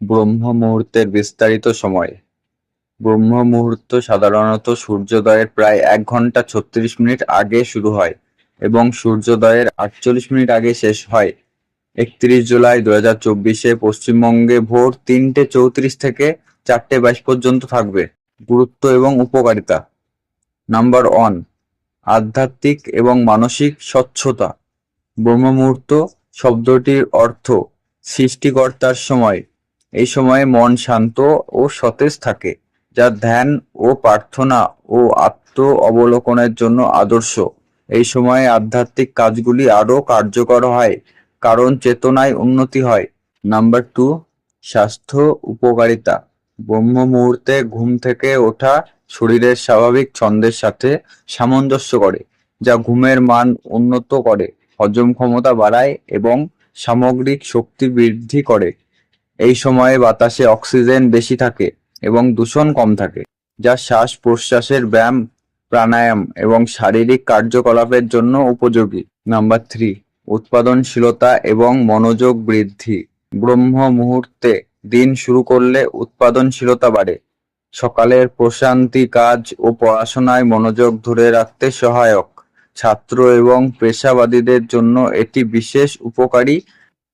ব্রহ্ম মুহূর্তের বিস্তারিত সময়। ব্রহ্ম মুহূর্ত সাধারণত সূর্যোদয়ের প্রায় এক ঘণ্টা ছত্রিশ মিনিট আগে শুরু হয় এবং সূর্যোদয়ের আটচল্লিশ মিনিট আগে শেষ হয়। একত্রিশ জুলাই দু হাজার চব্বিশে পশ্চিমবঙ্গে ভোর তিনটে চৌত্রিশ থেকে চারটে বাইশ পর্যন্ত থাকবে। গুরুত্ব এবং উপকারিতা। নাম্বার ওয়ান, আধ্যাত্মিক এবং মানসিক স্বচ্ছতা। ব্রহ্ম মুহূর্ত শব্দটির অর্থ সৃষ্টিকর্তার সময়। এই সময়ে মন শান্ত ও সতেজ থাকে, যা ধ্যান ও প্রার্থনা ও আত্ম অবলোকনের জন্য আদর্শ। এই সময়ে আধ্যাত্মিক কাজগুলি আরও কার্যকর হয়, কারণ চেতনায় উন্নতি হয়। নাম্বার টু, স্বাস্থ্য উপকারিতা। ব্রহ্ম মুহূর্তে ঘুম থেকে ওঠা শরীরের স্বাভাবিক ছন্দের সাথে সামঞ্জস্য করে, যা ঘুমের মান উন্নত করে, হজম ক্ষমতা বাড়ায় এবং সামগ্রিক শক্তি বৃদ্ধি করে। এই সময়ে বাতাসে অক্সিজেন বেশি থাকে এবং দূষণ কম থাকে, যা শ্বাস প্রশ্বাসের ব্যায়াম, প্রাণায়াম এবং শারীরিক কার্যকলাপের জন্য উপযোগী। নাম্বার থ্রি, উৎপাদনশীলতা এবং মনোযোগ বৃদ্ধি। ব্রহ্ম মুহূর্তে দিন শুরু করলে উৎপাদনশীলতা বাড়ে। সকালের প্রশান্তি কাজ ও পড়াশোনায় মনোযোগ ধরে রাখতে সহায়ক। ছাত্র এবং পেশাবাদীদের জন্য এটি বিশেষ উপকারী,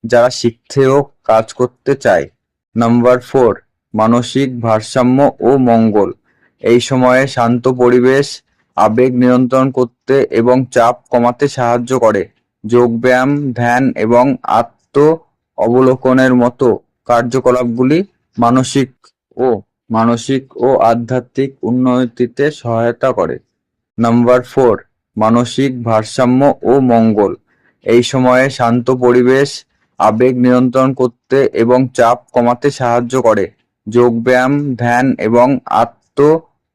যারা শিখতে কাজ করতে চায় নাম্বার ফোর মানসিক ভারসাম্য ও মঙ্গল। এই সময়ে শান্ত পরিবেশ, আবেগ নিয়ন্ত্রণ করতে এবং চাপ কমাতে সাহায্য করে। যোগব্যায়াম, ধ্যান এবং আত্ম অবলোকনের মতো কার্যকলাপগুলি মানসিক ও মানসিক ও আধ্যাত্মিক উন্নতিতে সহায়তা করে। নাম্বার ফোর মানসিক ভারসাম্য ও মঙ্গল। এই সময়ে শান্ত পরিবেশ আবেগ নিয়ন্ত্রণ করতে এবং চাপ কমাতে সাহায্য করে। যোগব্যায়াম, ধ্যান এবং আত্ম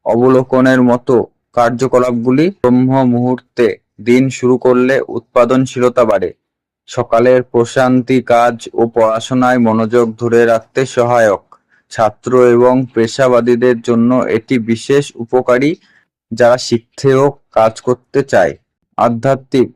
অবলোকনের মতো কার্যকলাপগুলি ব্রহ্ম মুহূর্তে দিন শুরু করলে উৎপাদনশীলতা বাড়ে। সকালের প্রশান্তি কাজ ও পড়াশোনায় মনোযোগ ধরে রাখতে সহায়ক। ছাত্র এবং পেশাবাদীদের জন্য এটি বিশেষ উপকারী যারা শিখতে ও কাজ করতে চায়। আধ্যাত্মিক